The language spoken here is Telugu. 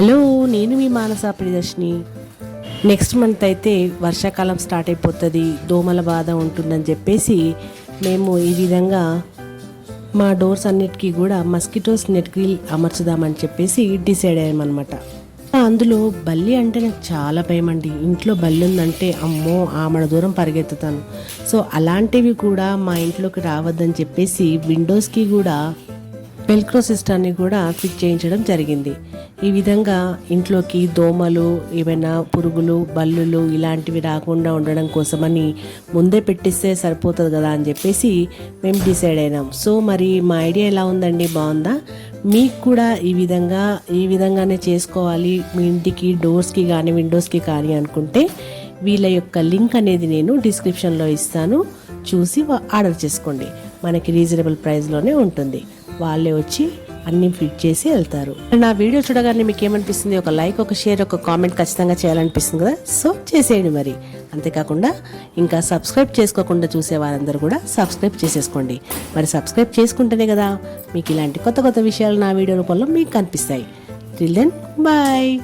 హలో నేను మీ మానస ప్రియదర్శిని. నెక్స్ట్ మంత్ అయితే వర్షాకాలం స్టార్ట్ అయిపోతుంది దోమల బాధ ఉంటుందని చెప్పేసి మేము ఈ విధంగా మా డోర్స్ అన్నిటికీ కూడా మస్కిటోస్ నెట్ గ్రిల్ అమర్చుదామని చెప్పేసి డిసైడ్ అయ్యామన్నమాట. అందులో బల్లి అంటే నాకు చాలా భయం అండి. ఇంట్లో బల్లి ఉందంటే అమ్మో ఆమడ దూరం పరిగెత్తుతాను. సో అలాంటివి కూడా మా ఇంట్లోకి రావద్దని చెప్పేసి విండోస్కి కూడా వెల్క్రో సిస్టాన్ని కూడా ఫిట్ చేయించడం జరిగింది. ఈ విధంగా ఇంట్లోకి దోమలు ఏమైనా పురుగులు బల్లులు ఇలాంటివి రాకుండా ఉండడం కోసమని ముందే పెట్టిస్తే సరిపోతుంది కదా అని చెప్పేసి మేము డిసైడ్ అయినాం. సో మరి మా ఐడియా ఎలా ఉందండి? బాగుందా? మీకు కూడా ఈ విధంగా ఈ విధంగానే చేసుకోవాలి. మీ ఇంటికి డోర్స్కి కానీ విండోస్కి కానీ అనుకుంటే వీళ్ళ యొక్క లింక్ అనేది నేను డిస్క్రిప్షన్లో ఇస్తాను. చూసి ఆర్డర్ చేసుకోండి. మనకి రీజనబుల్ ప్రైస్లోనే ఉంటుంది. వాళ్ళే వచ్చి అన్ని ఫిట్ చేసి వెళ్తారు. నా వీడియో చూడగానే మీకు ఏమనిపిస్తుంది ఒక లైక్ ఒక షేర్ ఒక కామెంట్ ఖచ్చితంగా చేయాలనిపిస్తుంది కదా? సో చేసేయండి మరి. అంతేకాకుండా ఇంకా సబ్స్క్రైబ్ చేసుకోకుండా చూసే వారందరూ కూడా సబ్స్క్రైబ్ చేసేసుకోండి. మరి సబ్స్క్రైబ్ చేసుకుంటేనే కదా మీకు ఇలాంటి కొత్త కొత్త విషయాలు నా వీడియో రూపంలో మీకు కనిపిస్తాయి. Till then bye